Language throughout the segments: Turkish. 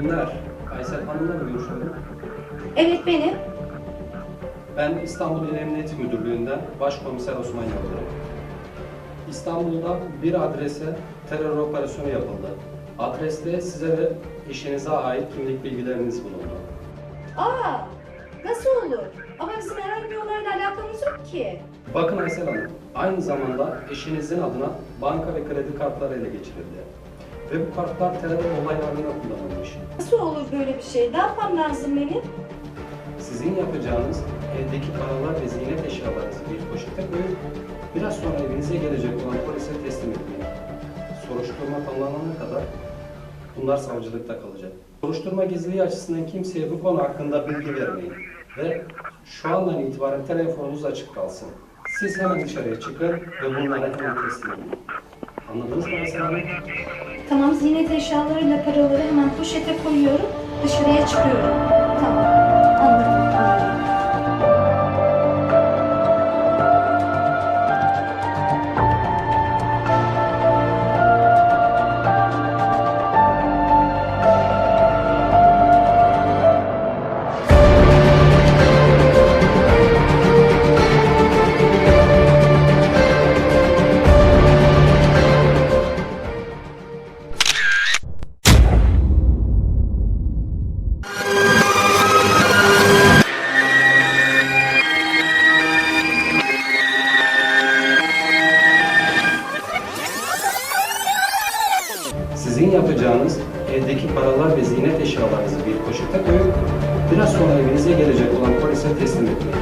günler. Aysel Hanım'la mı görüşüyorum? Evet benim. Ben İstanbul İl Emniyet Müdürlüğü'nden Başkomiser Osman Yıldırım. İstanbul'da bir adrese terör operasyonu yapıldı. Adreste size ve eşinize ait kimlik bilgileriniz bulundu. Aa, nasıl olur? Ama bizim herhangi bir olayla alakamız yok ki. Bakın Aysel Hanım, aynı zamanda eşinizin adına banka ve kredi kartları ele geçirildi. Ve bu kartlar terör olaylarında kullanılmış. Böyle bir şey? Ne yapmam lazım benim? Sizin yapacağınız evdeki paralar ve ziynet eşyalarınızı bir poşete koyup biraz sonra evinize gelecek olan polise teslim etmek. Soruşturma tamamlanana kadar bunlar savcılıkta kalacak. Soruşturma gizliliği açısından kimseye bu konu hakkında bilgi vermeyin. Ve şu andan itibaren telefonunuz açık kalsın. Siz hemen dışarıya çıkın ve bunları hemen teslim edin. Anladınız mı Aysel? Tamam ziynet eşyalarıyla paraları hemen poşete koyuyorum. Dışarıya çıkıyorum. Sizin yapacağınız evdeki paralar ve ziynet eşyalarınızı bir poşete koyup biraz sonra evinize gelecek olan polise teslim etmek.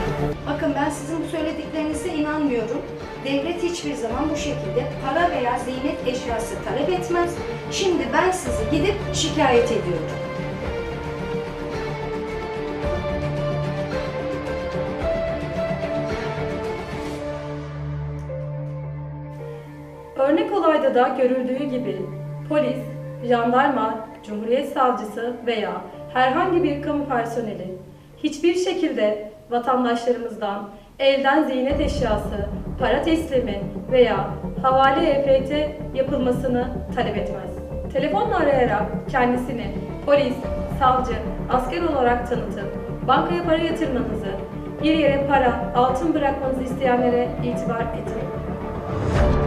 Bakın ben sizin bu söylediklerinize inanmıyorum. Devlet hiçbir zaman bu şekilde para veya ziynet eşyası talep etmez. Şimdi ben sizi gidip şikayet ediyorum. Örnek olayda da görüldüğü gibi polis, jandarma, cumhuriyet savcısı veya herhangi bir kamu personeli hiçbir şekilde vatandaşlarımızdan elden ziynet eşyası, para teslimi veya havale EFT yapılmasını talep etmez. Telefonla arayarak kendisini polis, savcı, asker olarak tanıtıp bankaya para yatırmanızı, bir yere para, altın bırakmanızı isteyenlere itibar etmeyin.